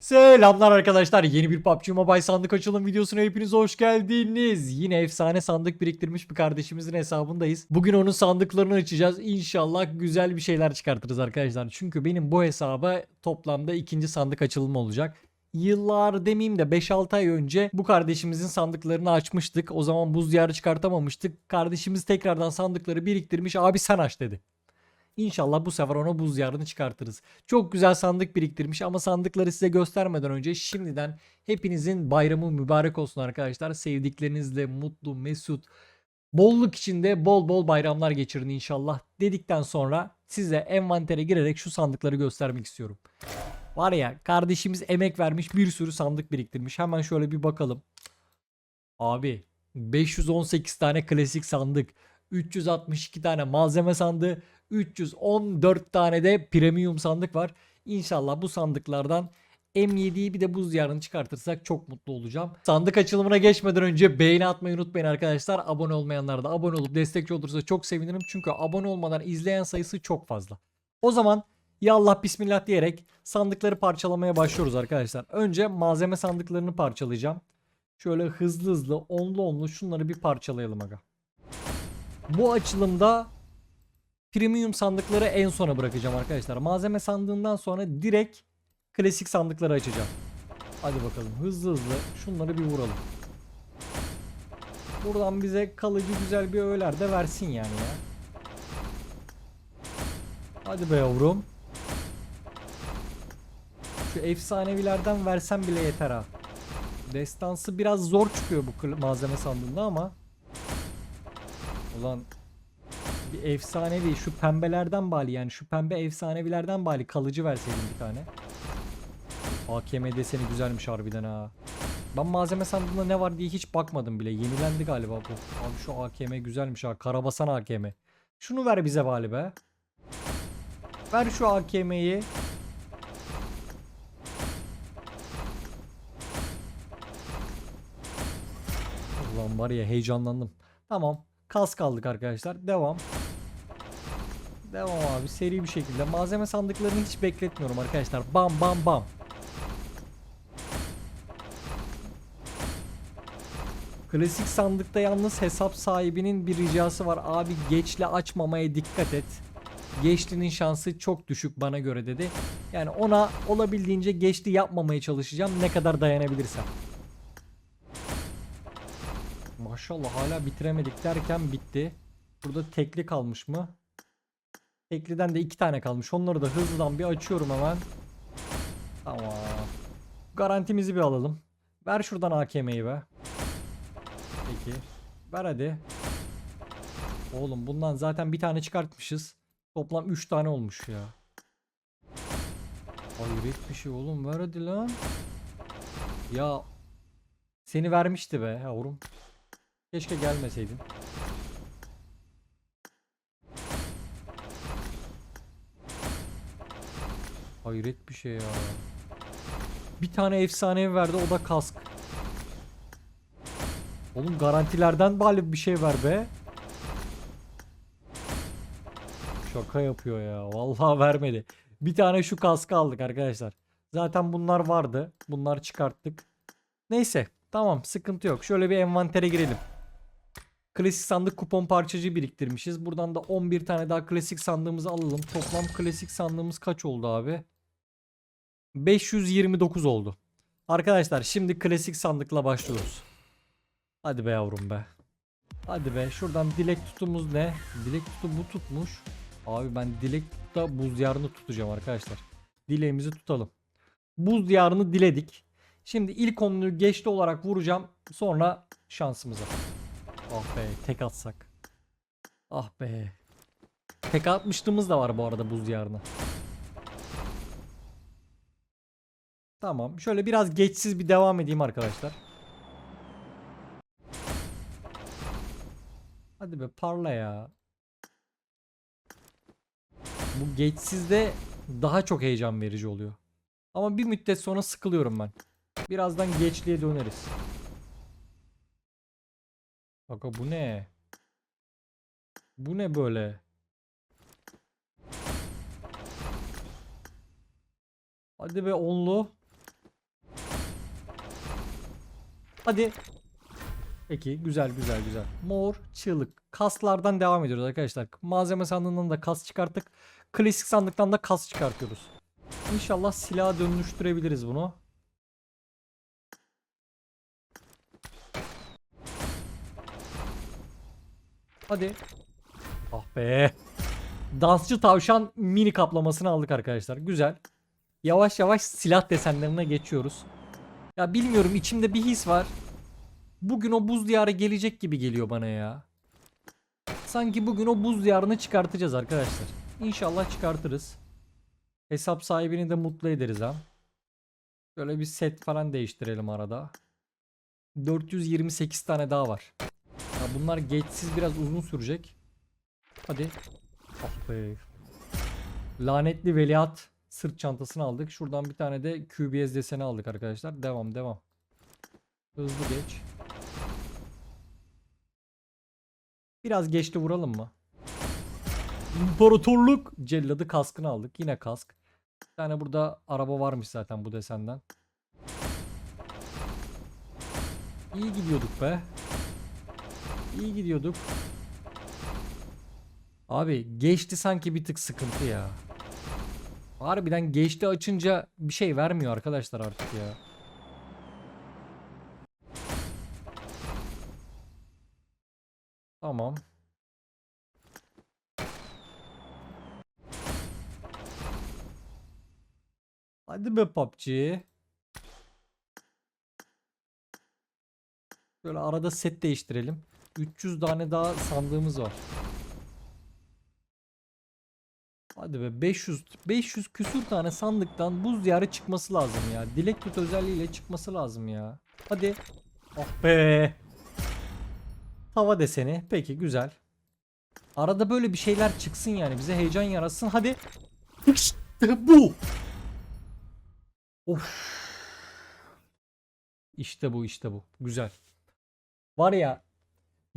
Selamlar arkadaşlar. Yeni bir PUBG Mobile sandık açılım videosuna hepiniz hoş geldiniz. Yine efsane sandık biriktirmiş bir kardeşimizin hesabındayız. Bugün onun sandıklarını açacağız. İnşallah güzel bir şeyler çıkartırız arkadaşlar. Çünkü benim bu hesaba toplamda ikinci sandık açılımı olacak. Yıllar demeyeyim de 5-6 ay önce bu kardeşimizin sandıklarını açmıştık. O zaman buz diyarı çıkartamamıştık. Kardeşimiz tekrardan sandıkları biriktirmiş. Abi sen aç dedi. İnşallah bu sefer ona buz yarını çıkartırız. Çok güzel sandık biriktirmiş ama sandıkları size göstermeden önce şimdiden hepinizin bayramı mübarek olsun arkadaşlar. Sevdiklerinizle mutlu, mesut, bolluk içinde bol bol bayramlar geçirin inşallah dedikten sonra size envantere girerek şu sandıkları göstermek istiyorum. Var ya kardeşimiz emek vermiş bir sürü sandık biriktirmiş. Hemen şöyle bir bakalım. Abi 518 tane klasik sandık, 362 tane malzeme sandığı, 314 tane de premium sandık var. İnşallah bu sandıklardan M7'yi bir de buz yarını çıkartırsak çok mutlu olacağım. Sandık açılımına geçmeden önce beğeni atmayı unutmayın arkadaşlar. Abone olmayanlar da abone olup destekçi olursa çok sevinirim. Çünkü abone olmadan izleyen sayısı çok fazla. O zaman ya Allah bismillah diyerek sandıkları parçalamaya başlıyoruz arkadaşlar. Önce malzeme sandıklarını parçalayacağım. Şöyle hızlı hızlı onlu onlu şunları bir parçalayalım aga. Bu açılımda premium sandıkları en sona bırakacağım arkadaşlar. Malzeme sandığından sonra direkt klasik sandıkları açacağım. Hadi bakalım hızlı hızlı şunları bir vuralım. Buradan bize kalıcı güzel bir öğeler de versin yani ya. Hadi be yavrum. Şu efsanevilerden versen bile yeter ha. Destansı biraz zor çıkıyor bu malzeme sandığında ama. Ulan bir efsanevi şu pembelerden bari yani şu pembe efsanevilerden bari kalıcı verseydim bir tane. AKM deseni güzelmiş harbiden ha. Ben malzeme sandığında ne var diye hiç bakmadım bile. Yenilendi galiba bu. Abi şu AKM güzelmiş ha. Karabasan AKM. Şunu ver bize bari be. Ver şu AKM'yi. Ulan var ya heyecanlandım. Tamam. Kask aldık arkadaşlar. Devam. Devam abi seri bir şekilde. Malzeme sandıklarını hiç bekletmiyorum arkadaşlar. Bam bam bam. Klasik sandıkta yalnız hesap sahibinin bir ricası var. Abi geçli açmamaya dikkat et. Geçlinin şansı çok düşük bana göre dedi. Yani ona olabildiğince geçli yapmamaya çalışacağım ne kadar dayanabilirsem. Maşallah hala bitiremedik derken bitti. Burada tekli kalmış mı? Tekliden de iki tane kalmış. Onları da hızlıdan bir açıyorum hemen. Tamam. Garantimizi bir alalım. Ver şuradan AKM'yi be. Peki. Ver hadi. Oğlum bundan zaten bir tane çıkartmışız. Toplam 3 tane olmuş ya. Hayret bir şey oğlum ver hadi lan. Ya seni vermişti be yavrum. Keşke gelmeseydin. Hayret bir şey ya. Bir tane efsane verdi o da kask. Oğlum garantilerden bari bir şey ver be. Şaka yapıyor ya. Vallahi vermedi. Bir tane şu kaskı aldık arkadaşlar. Zaten bunlar vardı. Bunlar çıkarttık. Neyse. Tamam sıkıntı yok. Şöyle bir envantere girelim. Klasik sandık kupon parçacı biriktirmişiz. Buradan da 11 tane daha klasik sandığımızı alalım. Toplam klasik sandığımız kaç oldu abi? 529 oldu. Arkadaşlar şimdi klasik sandıkla başlıyoruz. Hadi be yavrum be. Hadi be şuradan dilek tutumuz ne? Dilek tutu bu tutmuş. Abi ben dilek tutta buz diyarını tutacağım arkadaşlar. Dileğimizi tutalım. Buz diyarını diledik. Şimdi ilk onluyu geçti olarak vuracağım. Sonra şansımıza. Ah be tek atsak. Ah be. Tek atmışlığımız da var bu arada buz diyarına. Tamam. Şöyle biraz geçsiz bir devam edeyim arkadaşlar. Hadi be parla ya. Bu geçsizde daha çok heyecan verici oluyor. Ama bir müddet sonra sıkılıyorum ben. Birazdan geçliğe döneriz. Aga bu ne? Bu ne böyle? Hadi be onlu. Hadi. Peki güzel güzel güzel. Mor çığlık. Kaslardan devam ediyoruz arkadaşlar. Malzeme sandığından da kas çıkarttık. Klasik sandıktan da kas çıkartıyoruz. İnşallah silaha dönüştürebiliriz bunu. Hadi. Ah be. Dansçı tavşan mini kaplamasını aldık arkadaşlar. Güzel. Yavaş yavaş silah desenlerine geçiyoruz. Ya bilmiyorum içimde bir his var. Bugün o buz diyarı gelecek gibi geliyor bana ya. Sanki bugün o buz diyarını çıkartacağız arkadaşlar. İnşallah çıkartırız. Hesap sahibini de mutlu ederiz ha. Şöyle bir set falan değiştirelim arada. 428 tane daha var. Bunlar geçsiz biraz uzun sürecek. Hadi. Ah be. Lanetli veliaht sırt çantasını aldık. Şuradan bir tane de QBS deseni aldık arkadaşlar. Devam devam. Hızlı geç. Biraz geçti vuralım mı? İmparatorluk celladı kaskını aldık. Yine kask. Bir tane burada araba varmış zaten bu desenden. İyi gidiyorduk be. İyi gidiyorduk. Abi geçti sanki bir tık sıkıntı ya. Harbiden geçti açınca bir şey vermiyor arkadaşlar artık ya. Tamam. Hadi be PUBG. Böyle arada set değiştirelim. 300 tane daha sandığımız var. Hadi be 500 500 küsür tane sandıktan buz diyarı çıkması lazım ya. Dilek tut özelliğiyle çıkması lazım ya. Hadi. Ah be. Hava deseni. Peki güzel. Arada böyle bir şeyler çıksın yani. Bize heyecan yaratsın. Hadi. İşte bu. Of. İşte bu işte bu. Güzel. Var ya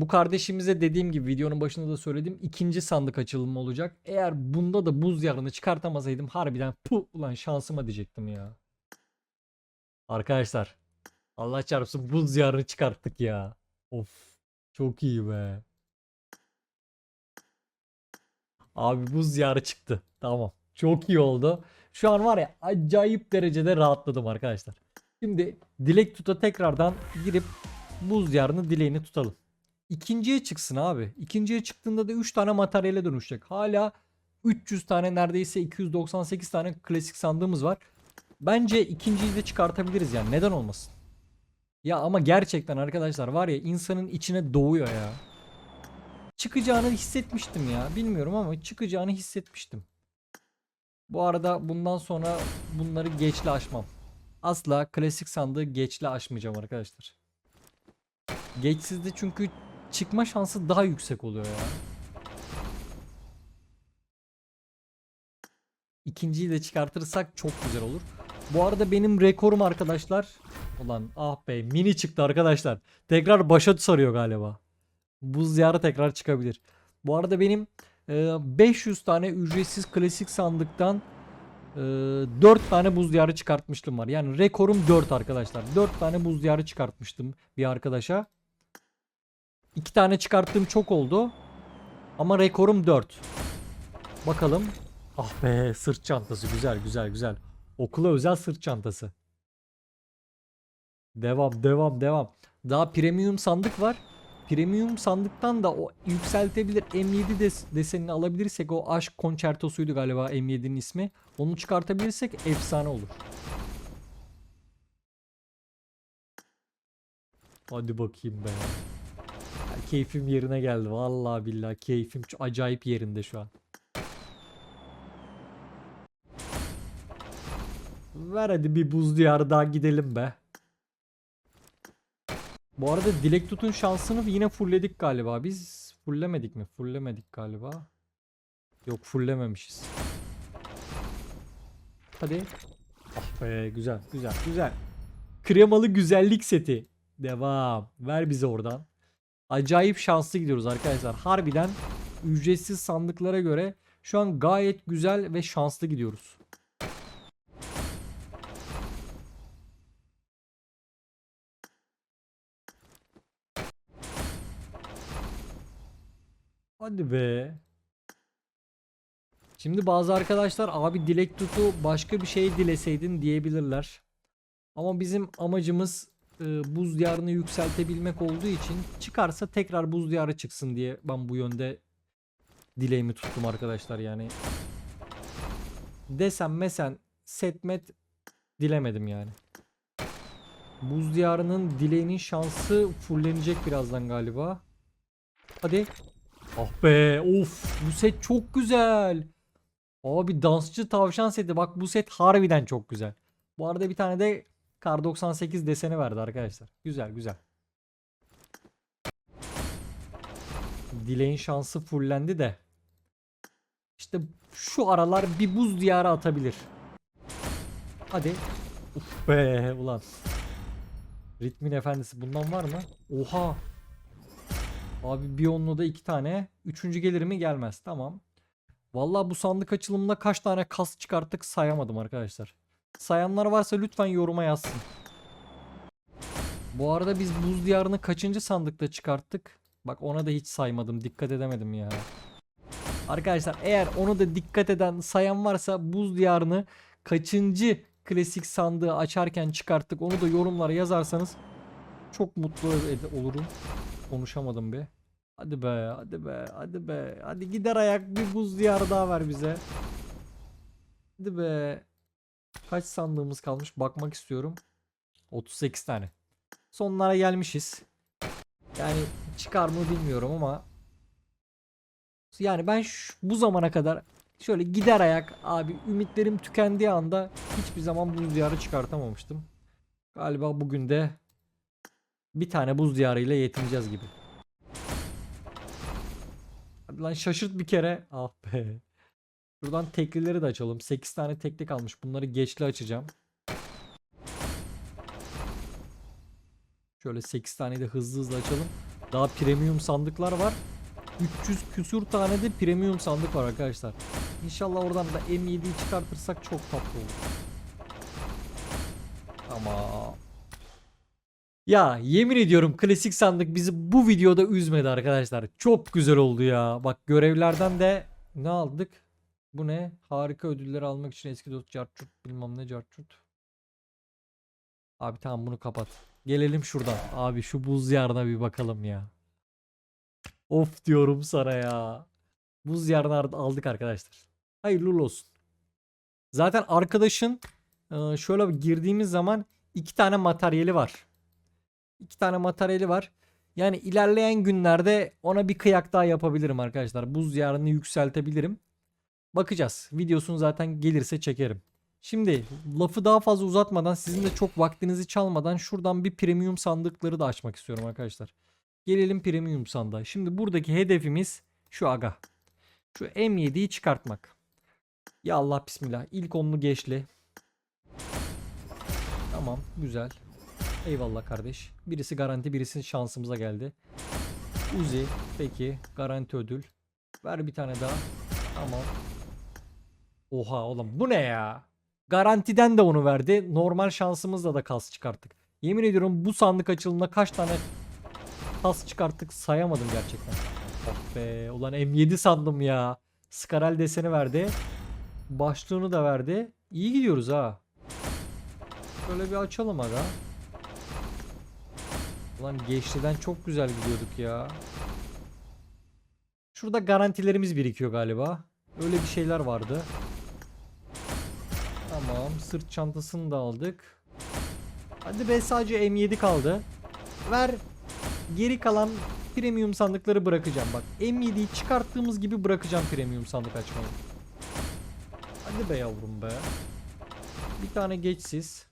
bu kardeşimize dediğim gibi videonun başında da söyledim ikinci sandık açılımı olacak. Eğer bunda da buz yarını çıkartamasaydım harbiden pu ulan şansıma diyecektim ya. Arkadaşlar Allah çarpsın buz yarını çıkarttık ya. Of çok iyi be. Abi buz yarı çıktı. Tamam. Çok iyi oldu. Şu an var ya acayip derecede rahatladım arkadaşlar. Şimdi dilek tuta tekrardan girip buz yarını dileğini tutalım. İkinciye çıksın abi. İkinciye çıktığında da 3 tane materyale dönüşecek. Hala 300 tane neredeyse 298 tane klasik sandığımız var. Bence ikinciyi de çıkartabiliriz yani neden olmasın. Ya ama gerçekten arkadaşlar var ya insanın içine doğuyor ya. Çıkacağını hissetmiştim ya. Bilmiyorum ama çıkacağını hissetmiştim. Bu arada bundan sonra bunları geçle aşmam. Asla klasik sandığı geçle aşmayacağım arkadaşlar. Geçsizde çünkü çıkma şansı daha yüksek oluyor ya. İkinciyi de çıkartırsak çok güzel olur. Bu arada benim rekorum arkadaşlar. Ulan ah be mini çıktı arkadaşlar. Tekrar başa sarıyor galiba. Buz diyarı tekrar çıkabilir. Bu arada benim e, 500 tane ücretsiz klasik sandıktan e, 4 tane buz diyarı çıkartmıştım var. Yani rekorum 4 arkadaşlar. 4 tane buz diyarı çıkartmıştım bir arkadaşa. 2 tane çıkarttığım çok oldu. Ama rekorum 4. Bakalım. Ah be sırt çantası güzel güzel güzel. Okula özel sırt çantası. Devam devam devam. Daha premium sandık var. Premium sandıktan da o yükseltebilir M7 des desenini alabilirsek o aşk konçertosuydu galiba M7'nin ismi. Onu çıkartabilirsek efsane olur. Hadi bakayım be. Keyfim yerine geldi. Vallahi billahi keyfim acayip yerinde şu an. Ver hadi bir buz diyarı daha gidelim be. Bu arada Dilek Tut'un şansını yine fullledik galiba. Biz fulllemedik mi? Fulllemedik galiba. Yok fulllememişiz. Hadi. Ah be güzel güzel güzel. Kremalı güzellik seti. Devam. Ver bize oradan. Acayip şanslı gidiyoruz arkadaşlar. Harbiden ücretsiz sandıklara göre şu an gayet güzel ve şanslı gidiyoruz. Hadi be. Şimdi bazı arkadaşlar abi dilek tutu başka bir şey dileseydin diyebilirler. Ama bizim amacımız e, buz diyarını yükseltebilmek olduğu için çıkarsa tekrar buz diyarı çıksın diye ben bu yönde dileğimi tuttum arkadaşlar yani. Desem mesen setmet dilemedim yani. Buz diyarının dileğinin şansı fullenecek birazdan galiba. Hadi. Ah be of bu set çok güzel. Abi dansçı tavşan seti bak bu set harbiden çok güzel. Bu arada bir tane de Kar 98 deseni verdi arkadaşlar. Güzel güzel. Dileğin şansı fullendi de. İşte şu aralar bir buz diyarı atabilir. Hadi. Uf be ulan. Ritmin efendisi bundan var mı? Oha. Abi bir onlu da iki tane. Üçüncü gelir mi gelmez. Tamam. Vallahi bu sandık açılımında kaç tane kas çıkarttık sayamadım arkadaşlar. Sayanlar varsa lütfen yoruma yazsın. Bu arada biz buz diyarını kaçıncı sandıkta çıkarttık? Bak ona da hiç saymadım. Dikkat edemedim ya. Arkadaşlar eğer onu da dikkat eden sayan varsa buz diyarını kaçıncı klasik sandığı açarken çıkarttık onu da yorumlara yazarsanız çok mutlu olurum. Konuşamadım bir. Hadi be, hadi be, hadi be. Hadi gider ayak bir buz diyarı daha ver bize. Hadi be. Kaç sandığımız kalmış bakmak istiyorum. 38 tane. Sonlara gelmişiz. Yani çıkar mı bilmiyorum ama yani ben şu- bu zamana kadar şöyle gider ayak abi ümitlerim tükendiği anda hiçbir zaman buz diyarı çıkartamamıştım. Galiba bugün de bir tane buz diyarıyla yetineceğiz gibi. Hadi lan şaşırt bir kere. Ah be. Şuradan teklileri de açalım. 8 tane tekli kalmış. Bunları geçli açacağım. Şöyle 8 tane de hızlı hızlı açalım. Daha premium sandıklar var. 300 küsür tane de premium sandık var arkadaşlar. İnşallah oradan da M7'yi çıkartırsak çok tatlı olur. Ama ya yemin ediyorum klasik sandık bizi bu videoda üzmedi arkadaşlar. Çok güzel oldu ya. Bak görevlerden de ne aldık? Bu ne? Harika ödülleri almak için eski dost cartçurt bilmem ne cartçurt. Abi tamam bunu kapat. Gelelim şuradan. Abi şu buz yarına bir bakalım ya. Of diyorum sana ya. Buz yarını ar- aldık arkadaşlar. Hayırlı olsun. Zaten arkadaşın e, şöyle girdiğimiz zaman iki tane materyali var. İki tane materyali var. Yani ilerleyen günlerde ona bir kıyak daha yapabilirim arkadaşlar. Buz yarını yükseltebilirim. Bakacağız. Videosunu zaten gelirse çekerim. Şimdi lafı daha fazla uzatmadan sizin de çok vaktinizi çalmadan şuradan bir premium sandıkları da açmak istiyorum arkadaşlar. Gelelim premium sandığa. Şimdi buradaki hedefimiz şu aga. Şu M7'yi çıkartmak. Ya Allah bismillah. İlk onlu geçli. Tamam güzel. Eyvallah kardeş. Birisi garanti birisi şansımıza geldi. Uzi peki garanti ödül. Ver bir tane daha. Tamam. Oha oğlum bu ne ya? Garantiden de onu verdi. Normal şansımızla da kas çıkarttık. Yemin ediyorum bu sandık açılımında kaç tane kas çıkarttık sayamadım gerçekten. Oh be ulan M7 sandım ya. Skaral deseni verdi. Başlığını da verdi. İyi gidiyoruz ha. Şöyle bir açalım aga. Ulan geçtiden çok güzel gidiyorduk ya. Şurada garantilerimiz birikiyor galiba. Öyle bir şeyler vardı. Tamam. Sırt çantasını da aldık. Hadi be sadece M7 kaldı. Ver. Geri kalan premium sandıkları bırakacağım. Bak M7'yi çıkarttığımız gibi bırakacağım premium sandık açmayı. Hadi be yavrum be. Bir tane geçsiz.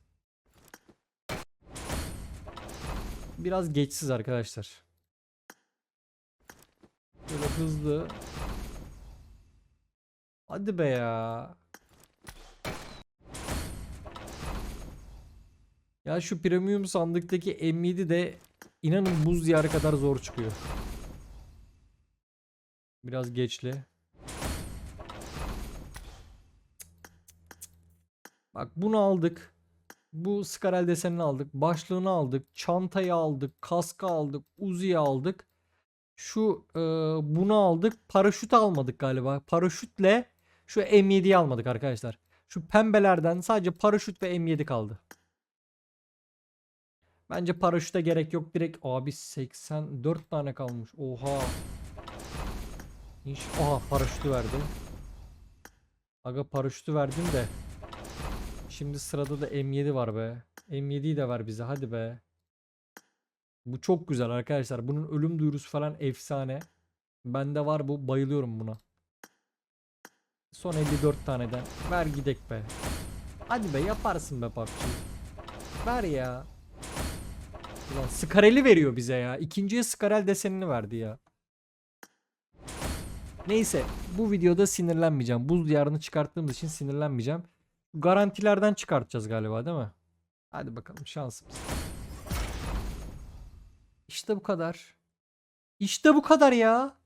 Biraz geçsiz arkadaşlar. Böyle hızlı. Hadi be ya. Ya şu premium sandıktaki M7 de inanın buz diyarı kadar zor çıkıyor. Biraz geçli. Bak bunu aldık. Bu skaral desenini aldık. Başlığını aldık. Çantayı aldık. Kaskı aldık. Uzi'yi aldık. Şu e, bunu aldık. Paraşüt almadık galiba. Paraşütle şu M7'yi almadık arkadaşlar. Şu pembelerden sadece paraşüt ve M7 kaldı. Bence paraşüte gerek yok. Direkt abi 84 tane kalmış. Oha. İnş Aha paraşütü verdi. Aga paraşütü verdim de. Şimdi sırada da M7 var be. M7'yi de ver bize hadi be. Bu çok güzel arkadaşlar. Bunun ölüm duyurusu falan efsane. Bende var bu. Bayılıyorum buna. Son 54 taneden. Ver gidek be. Hadi be yaparsın be PUBG. Ver ya. Ulan Skarel'i veriyor bize ya. İkinciye Skarel desenini verdi ya. Neyse bu videoda sinirlenmeyeceğim. Buz diyarını çıkarttığımız için sinirlenmeyeceğim. Garantilerden çıkartacağız galiba değil mi? Hadi bakalım şansımız. İşte bu kadar. İşte bu kadar ya.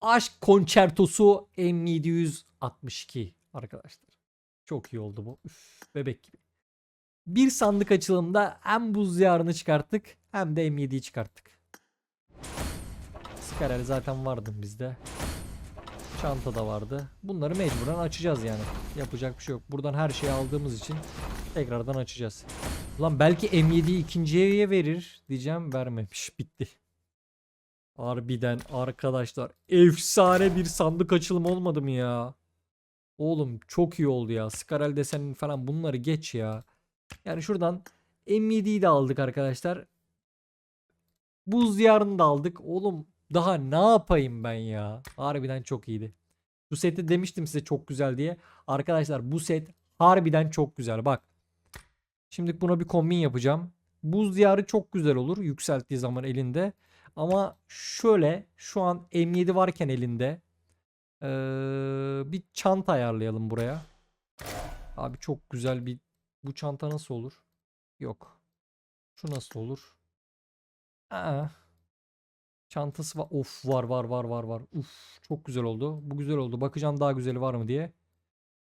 Aşk konçertosu M762 arkadaşlar. Çok iyi oldu bu. Üf, bebek gibi. Bir sandık açılımda hem buz diyarını çıkarttık hem de M7'yi çıkarttık. Skarel zaten vardı bizde. Çanta da vardı. Bunları mecburen açacağız yani. Yapacak bir şey yok. Buradan her şeyi aldığımız için tekrardan açacağız. Ulan belki M7'yi ikinciye verir diyeceğim vermemiş. Bitti. Harbiden arkadaşlar efsane bir sandık açılımı olmadı mı ya? Oğlum çok iyi oldu ya. Skarel desenin falan bunları geç ya. Yani şuradan M7'yi de aldık arkadaşlar. Buz diyarını da aldık. Oğlum daha ne yapayım ben ya? Harbiden çok iyiydi. Bu seti demiştim size çok güzel diye. Arkadaşlar bu set harbiden çok güzel. Bak. Şimdi buna bir kombin yapacağım. Buz diyarı çok güzel olur yükselttiği zaman elinde. Ama şöyle şu an M7 varken elinde eee, bir çanta ayarlayalım buraya. Abi çok güzel bir bu çanta nasıl olur? Yok. Şu nasıl olur? Aa. Çantası var. Of var var var var var. Uf çok güzel oldu. Bu güzel oldu. Bakacağım daha güzeli var mı diye.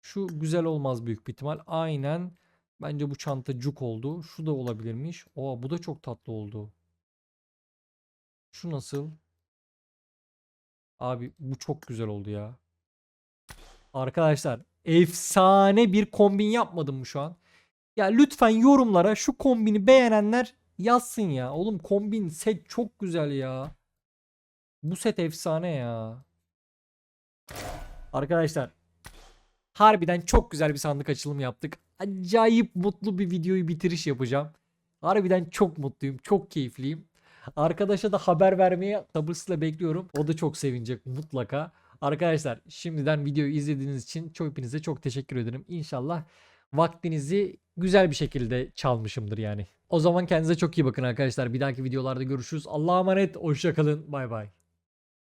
Şu güzel olmaz büyük bir ihtimal. Aynen. Bence bu çanta cuk oldu. Şu da olabilirmiş. Oo bu da çok tatlı oldu. Şu nasıl? Abi bu çok güzel oldu ya. Arkadaşlar efsane bir kombin yapmadım mı şu an? Ya lütfen yorumlara şu kombini beğenenler yazsın ya. Oğlum kombin set çok güzel ya. Bu set efsane ya. Arkadaşlar harbiden çok güzel bir sandık açılımı yaptık. Acayip mutlu bir videoyu bitiriş yapacağım. Harbiden çok mutluyum. Çok keyifliyim. Arkadaşa da haber vermeye sabırsızla bekliyorum. O da çok sevinecek mutlaka. Arkadaşlar şimdiden videoyu izlediğiniz için çok hepinize çok teşekkür ederim. İnşallah vaktinizi güzel bir şekilde çalmışımdır yani. O zaman kendinize çok iyi bakın arkadaşlar. Bir dahaki videolarda görüşürüz. Allah'a emanet. Hoşçakalın. Bay bay.